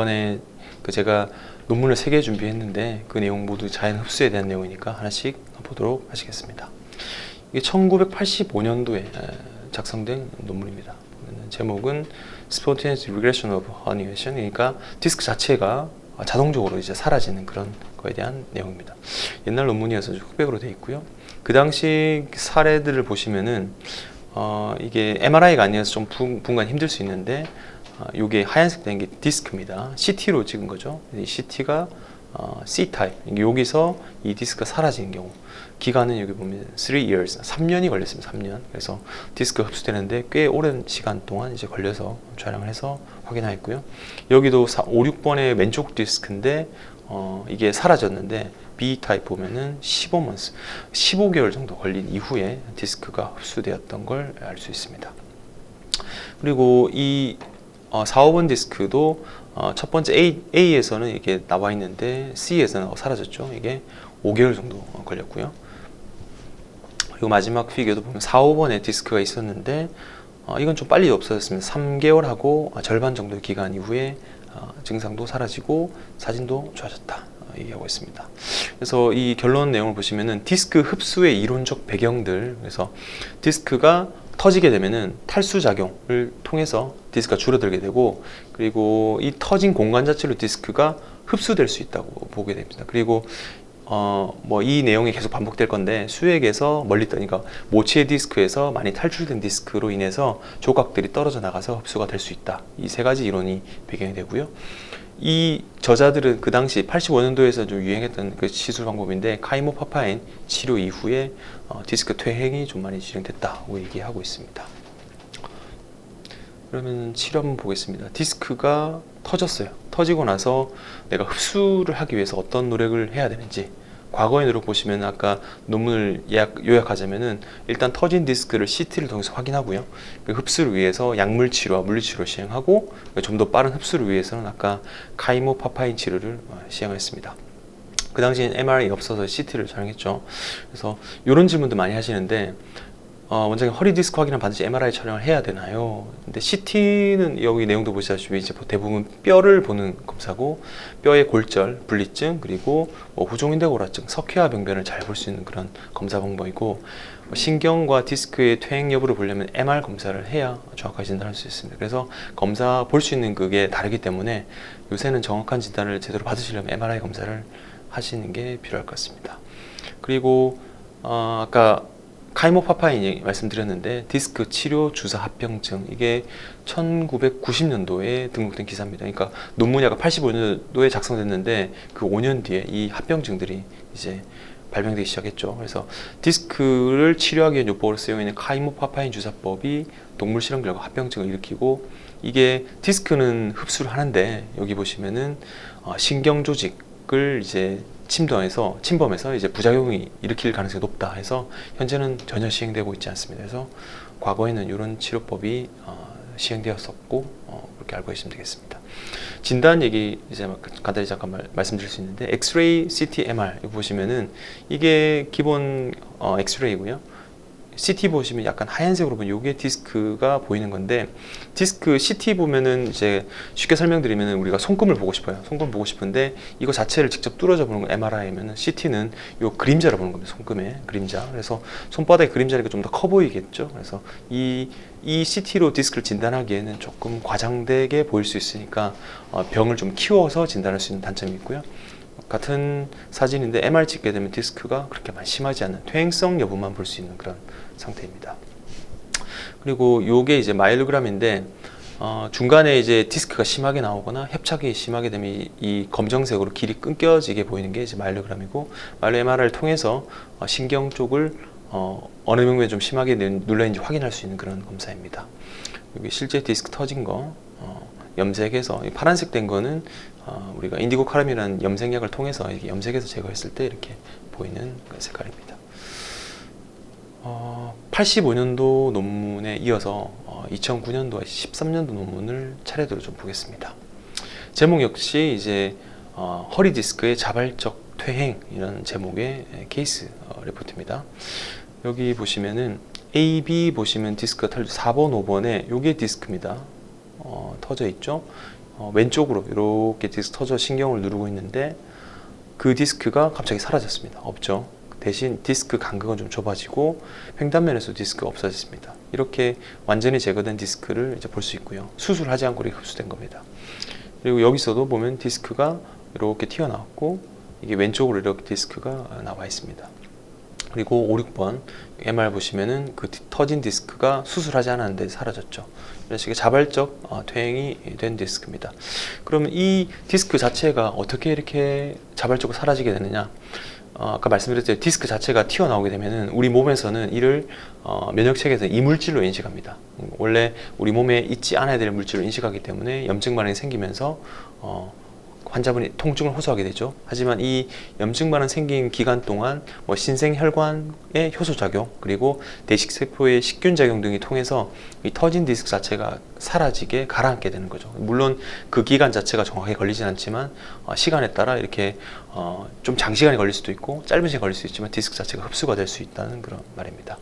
이번에 그 제가 논문을 세 개 준비했는데 그 내용 모두 자연 흡수에 대한 내용이니까 하나씩 보도록 하시겠습니다. 이게 1985년도에 작성된 논문입니다. 제목은 Spontaneous Regression of Annihilation 그러니까 디스크 자체가 자동적으로 이제 사라지는 그런 거에 대한 내용입니다. 옛날 논문이어서 좀 흑백으로 되어 있고요. 그 당시 사례들을 보시면은 어, 이게 MRI가 아니어서 좀 분, 분간 힘들 수 있는데 어, 이게 하얀색 된 게 디스크입니다. CT로 찍은 거죠. 이 CT가 어, C 타입. 여기서 이 디스크가 사라지는 경우 기간은 여기 보면 3 years, 3년이 걸렸습니다. 3년. 그래서 디스크 흡수되는데 꽤 오랜 시간 동안 이제 걸려서 촬영을 해서 확인하였고요. 여기도 4, 5, 6번의 왼쪽 디스크인데 어, 이게 사라졌는데 B 타입 보면은 15months, 15개월 정도 걸린 이후에 디스크가 흡수되었던 걸 알 수 있습니다. 그리고 이 어, 4, 5번 디스크도 어, 첫 번째 A, A에서는 이게 나와 있는데 C에서는 사라졌죠. 이게 5개월 정도 걸렸고요. 그리고 마지막 피규어도 보면 4, 5번에 디스크가 있었는데 어, 이건 좀 빨리 없어졌습니다. 3개월하고 절반 정도의 기간 이후에 어, 증상도 사라지고 사진도 좋아졌다. 어, 얘기하고 있습니다. 그래서 이 결론 내용을 보시면은 디스크 흡수의 이론적 배경들 그래서 디스크가 터지게 되면은 탈수 작용을 통해서 디스크가 줄어들게 되고 그리고 이 터진 공간 자체로 디스크가 흡수될 수 있다고 보게 됩니다. 그리고 어 뭐 이 내용이 계속 반복될 건데 수액에서 멀리 떠니까 모치의 디스크에서 많이 탈출된 디스크로 인해서 조각들이 떨어져 나가서 흡수가 될 수 있다. 이 세 가지 이론이 배경이 되고요. 이 저자들은 그 당시 85년도에서 좀 유행했던 그 시술 방법인데 카이모파파인 치료 이후에 어, 디스크 퇴행이 좀 많이 진행됐다고 얘기하고 있습니다. 그러면 치료 한번 보겠습니다. 디스크가 터졌어요. 터지고 나서 내가 흡수를 하기 위해서 어떤 노력을 해야 되는지 노력 보시면 아까 논문을 요약, 요약하자면은 일단 터진 디스크를 CT를 통해서 확인하고요. 그 흡수를 위해서 약물 치료와 물리 치료 시행하고 좀 더 빠른 흡수를 위해서는 아까 카이모 파파인 치료를 어, 시행했습니다. 그 당시엔 MRI 없어서 CT를 촬영했죠. 그래서 이런 질문도 많이 하시는데 어, 원장님 허리 디스크 확인은 반드시 MRI 촬영을 해야 되나요? 근데 CT는 여기 내용도 보시다시피 이제 대부분 뼈를 보는 검사고 뼈의 골절, 분리증 그리고 뭐 후종인대고라증, 석회화 병변을 잘 볼 수 있는 그런 검사 방법이고 뭐 신경과 디스크의 퇴행 여부를 보려면 MR 검사를 해야 정확하게 진단할 수 있습니다. 그래서 검사 볼 수 있는 그게 다르기 때문에 요새는 정확한 진단을 제대로 받으시려면 MRI 검사를 하시는 게 필요할 것 같습니다. 그리고 어, 아까 카이모파파인 말씀드렸는데 디스크 치료 주사 합병증 이게 1990년도에 등록된 기사입니다. 그러니까 논문이 아까 85년도에 작성됐는데 그 5년 뒤에 이 합병증들이 이제 발병되기 시작했죠. 그래서 디스크를 치료하기 위한 요법으로 쓰여 있는 카이모파파인 주사법이 동물 실험 결과 합병증을 일으키고 이게 디스크는 흡수를 하는데 여기 보시면은 어, 신경 조직을 이제 침범해서 침범해서 이제 부작용이 일으킬 가능성이 높다 해서 현재는 전혀 시행되고 있지 않습니다. 그래서 과거에는 이런 치료법이 어, 시행되었었고 어, 그렇게 알고 계시면 되겠습니다. 진단 얘기 이제 간단히 잠깐 말, 말씀드릴 수 있는데 엑스레이, CT, MR 보시면은 이게 기본 어, 엑스레이고요. CT 보시면 약간 하얀색으로 보면 요게 디스크가 보이는 건데 디스크 CT 보면은 이제 쉽게 설명드리면은 우리가 손금을 보고 싶어요. 손금 보고 싶은데 이거 자체를 직접 뚫어져 보는 거 MRI면은 CT는 요 그림자를 보는 겁니다. 손금의 그림자. 그래서 손바닥의 그림자니까 좀더 커 보이겠죠. 그래서 이, 이 CT로 디스크를 진단하기에는 조금 과장되게 보일 수 있으니까 어, 병을 좀 키워서 진단할 수 있는 단점이 있고요. 같은 사진인데 MR 찍게 되면 디스크가 그렇게 많이 심하지 않은 퇴행성 여부만 볼 수 있는 그런 상태입니다. 그리고 요게 이제 마일로그램인데 어, 중간에 이제 디스크가 심하게 나오거나 협착이 심하게 되면 이, 이 검정색으로 길이 끊겨지게 보이는 게 이제 마일로그램이고 마일로 MRI를 통해서 어, 신경 쪽을 어, 어느 부분에 좀 심하게 눌러 있는지 확인할 수 있는 그런 검사입니다. 여기 실제 디스크 터진 거 어, 염색해서 이 파란색 된 거는 어, 우리가 인디고 카람이라는 염색약을 통해서 염색해서 제거했을 때 이렇게 보이는 그 색깔입니다. 어, 85년도 논문에 이어서 어, 2009년도와 13년도 논문을 차례대로 좀 보겠습니다. 제목 역시 이제 어, 허리 디스크의 자발적 퇴행 이런 제목의 케이스 어, 리포트입니다. 여기 보시면은 A, B 보시면 디스크가 털려 4번, 5번에 요게 디스크입니다. 어, 터져 있죠. 어, 왼쪽으로 이렇게 디스크 터져 신경을 누르고 있는데 그 디스크가 갑자기 사라졌습니다. 없죠. 대신 디스크 간격은 좀 좁아지고 횡단면에서 디스크가 없어졌습니다. 이렇게 완전히 제거된 디스크를 이제 볼 수 있고요. 수술하지 않고 이렇게 흡수된 겁니다. 그리고 여기서도 보면 디스크가 이렇게 튀어나왔고 이게 왼쪽으로 이렇게 디스크가 나와 있습니다. 그리고 5, 6번 MR 보시면은 그 디- 터진 디스크가 수술하지 않았는데 사라졌죠. 이런 식의 자발적 어, 퇴행이 된 디스크입니다. 그러면 이 디스크 자체가 어떻게 이렇게 자발적으로 사라지게 되느냐? 어, 아까 말씀드렸듯이 디스크 자체가 튀어나오게 되면은 우리 몸에서는 이를 어, 면역 체계에서 이물질로 인식합니다. 음, 원래 우리 몸에 있지 않아야 될 물질로 인식하기 때문에 염증 반응이 생기면서 어, 환자분이 통증을 호소하게 되죠. 하지만 이 염증 반응 생긴 기간 동안 뭐 신생 혈관의 효소 작용 그리고 대식 세포의 식균 작용 등이 통해서 이 터진 디스크 자체가 사라지게 가라앉게 되는 거죠. 물론 그 기간 자체가 정확하게 걸리진 않지만 어, 시간에 따라 이렇게 어, 좀 장시간이 걸릴 수도 있고 짧은 시간 걸릴 수 있지만 디스크 자체가 흡수가 될 수 있다는 그런 말입니다.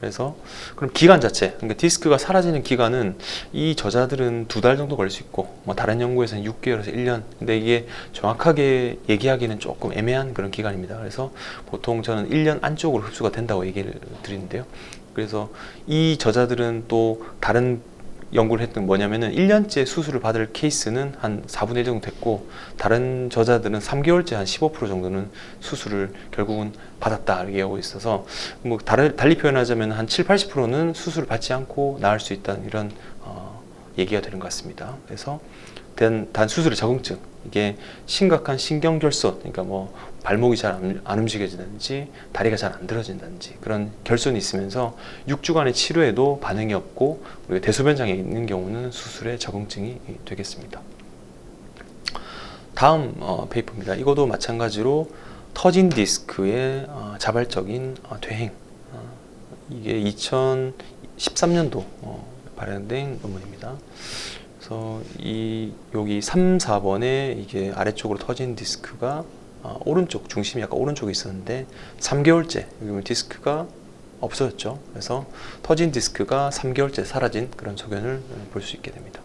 그래서 그럼 기간 자체, 그러니까 디스크가 사라지는 기간은 이 저자들은 두 달 정도 걸릴 수 있고, 뭐 다른 연구에서는 6개월에서 1년. 근데 이게 정확하게 얘기하기는 조금 애매한 그런 기간입니다. 그래서 보통 저는 1년 안쪽으로 흡수가 된다고 얘기를 드리는데요. 그래서 이 저자들은 또 다른 연구를 했던 게 뭐냐면은 1년째 수술을 받을 케이스는 한 4분의 1 정도 됐고 다른 저자들은 3개월째 한 15% 정도는 수술을 결국은 받았다 이렇게 얘기하고 있어서 뭐 다른 달리 표현하자면 한 7, 80%는 수술을 받지 않고 나을 수 있다는 이런 어, 얘기가 되는 것 같습니다. 그래서 단, 단 수술의 적응증 이게 심각한 신경결손 그러니까 뭐 발목이 잘 안 움직여진다든지 다리가 잘 안 들어진다든지 그런 결손이 있으면서 6주간의 치료에도 반응이 없고 우리가 대소변장에 있는 경우는 수술의 적응증이 되겠습니다. 다음 어, 페이퍼입니다. 이것도 마찬가지로 터진 디스크의 어, 자발적인 어, 퇴행 어, 이게 2013년도 어, 발행된 논문입니다. 그래서 이 여기 3, 4번에 이게 아래쪽으로 터진 디스크가 어, 오른쪽 중심이 약간 오른쪽에 있었는데 3개월째 여기 디스크가 없어졌죠. 그래서 터진 디스크가 3개월째 사라진 그런 소견을 볼 수 있게 됩니다.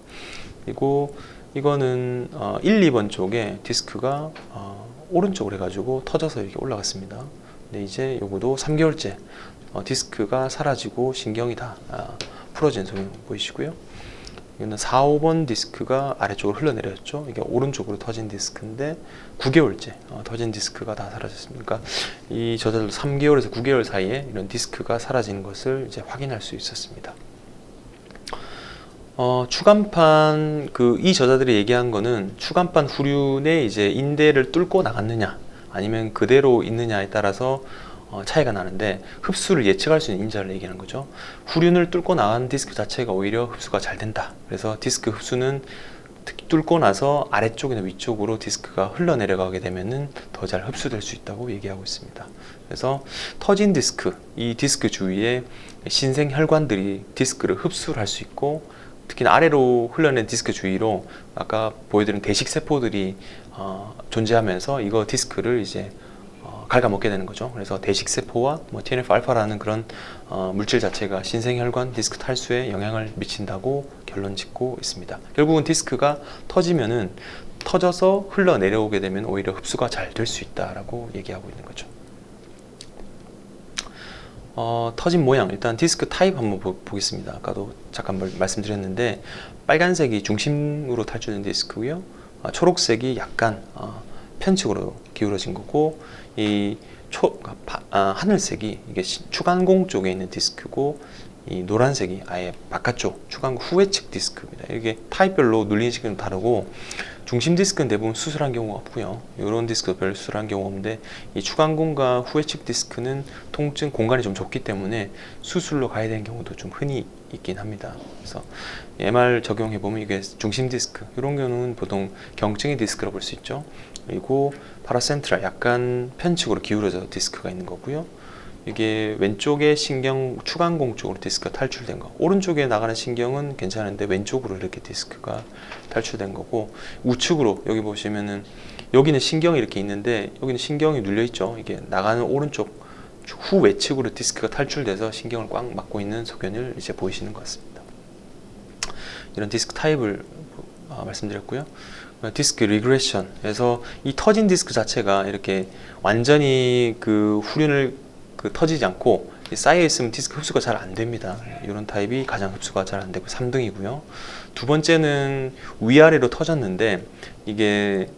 그리고 이거는 어, 1, 2번 쪽에 디스크가 어, 오른쪽으로 해가지고 터져서 이렇게 올라갔습니다. 근데 이제 요거도 3개월째 어, 디스크가 사라지고 신경이 다 아, 풀어진 소견 보이시고요. 이거는 4, 5번 디스크가 아래쪽으로 흘러내렸죠. 이게 오른쪽으로 터진 디스크인데 9개월째 어, 터진 디스크가 다 사라졌습니다. 그러니까 이 저자들도 3개월에서 9개월 사이에 이런 디스크가 사라지는 것을 이제 확인할 수 있었습니다. 어, 추간판 그 이 저자들이 얘기한 거는 추간판 후륜에 이제 인대를 뚫고 나갔느냐 아니면 그대로 있느냐에 따라서 어, 차이가 나는데 흡수를 예측할 수 있는 인자를 얘기하는 거죠. 후륜을 뚫고 나간 디스크 자체가 오히려 흡수가 잘 된다. 그래서 디스크 흡수는 특히 뚫고 나서 아래쪽이나 위쪽으로 디스크가 흘러내려가게 되면은 더 잘 흡수될 수 있다고 얘기하고 있습니다. 그래서 터진 디스크, 이 디스크 주위에 신생 혈관들이 디스크를 흡수를 할 수 있고 특히나 아래로 흘러낸 디스크 주위로 아까 보여드린 대식 세포들이 어, 존재하면서 이거 디스크를 이제 어, 갉아먹게 되는 거죠. 그래서 대식 세포와 뭐 TNF 알파라는 그런 어, 물질 자체가 신생혈관 디스크 탈수에 영향을 미친다고 결론 짓고 있습니다. 결국은 디스크가 터지면은 터져서 흘러 내려오게 되면 오히려 흡수가 잘 될 수 있다라고 얘기하고 있는 거죠. 어, 터진 모양 일단 디스크 타입 한번 보, 보겠습니다. 아까도 잠깐 말- 말씀드렸는데 빨간색이 중심으로 탈출된 디스크고요. 어, 초록색이 약간 어, 편측으로 기울어진 거고 이 초, 바- 아, 하늘색이 이게 시- 추간공 쪽에 있는 디스크고 이 노란색이 아예 바깥쪽 추간공 후회측 디스크입니다. 이게 타입별로 눌리는 시간이 다르고 중심 디스크는 대부분 수술한 경우가 없고요. 이런 디스크도 별 수술한 경우가 없는데 이 추간공과 후회측 디스크는 통증 공간이 좀 좁기 때문에 수술로 가야 되는 경우도 좀 흔히 있긴 합니다. 그래서 MR 적용해 보면 이게 중심 디스크 이런 경우는 보통 경증의 디스크라고 볼 수 있죠. 그리고 파라센트라 약간 편측으로 기울어져 디스크가 있는 거고요. 이게 왼쪽에 신경 추간공 쪽으로 디스크가 탈출된 거. 오른쪽에 나가는 신경은 괜찮은데 왼쪽으로 이렇게 디스크가 탈출된 거고 우측으로 여기 보시면은 여기는 신경이 이렇게 있는데 여기는 신경이 눌려 있죠. 이게 나가는 오른쪽 후 외측으로 디스크가 탈출돼서 신경을 꽉 막고 있는 소견을 이제 보이시는 것 같습니다. 이런 디스크 타입을 어, 말씀드렸고요. 어, 디스크 리그레션에서 이 터진 디스크 자체가 이렇게 완전히 그 후륜을 그 터지지 않고 이 쌓여 있으면 디스크 흡수가 잘 안 됩니다. 이런 타입이 가장 흡수가 잘 안 되고 3등이고요. 두 번째는 위아래로 터졌는데 이게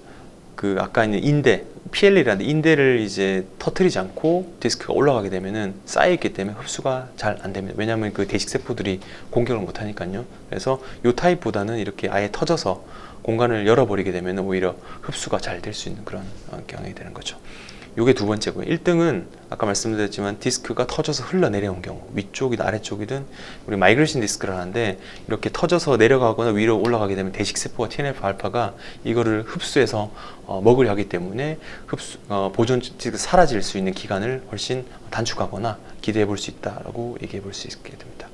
그 아까 있는 인대 PL이라는 인대를 이제 터트리지 않고 디스크가 올라가게 되면은 쌓여 있기 때문에 흡수가 잘 안 됩니다. 왜냐하면 그 대식 세포들이 공격을 못 하니까요. 그래서 이 타입보다는 이렇게 아예 터져서 공간을 열어버리게 되면 오히려 흡수가 잘 될 수 있는 그런 어, 경향이 되는 거죠. 요게 두 번째고요. 1등은 아까 말씀드렸지만 디스크가 터져서 흘러내려온 경우 위쪽이든 아래쪽이든 우리 마이그레이션 디스크를 하는데 이렇게 터져서 내려가거나 위로 올라가게 되면 대식세포가 TNF 알파가 이거를 흡수해서 어, 먹으려 하기 때문에 흡수 어, 보존 디스크 사라질 수 있는 기간을 훨씬 단축하거나 기대해 볼 수 있다라고 얘기해 볼 수 있게 됩니다.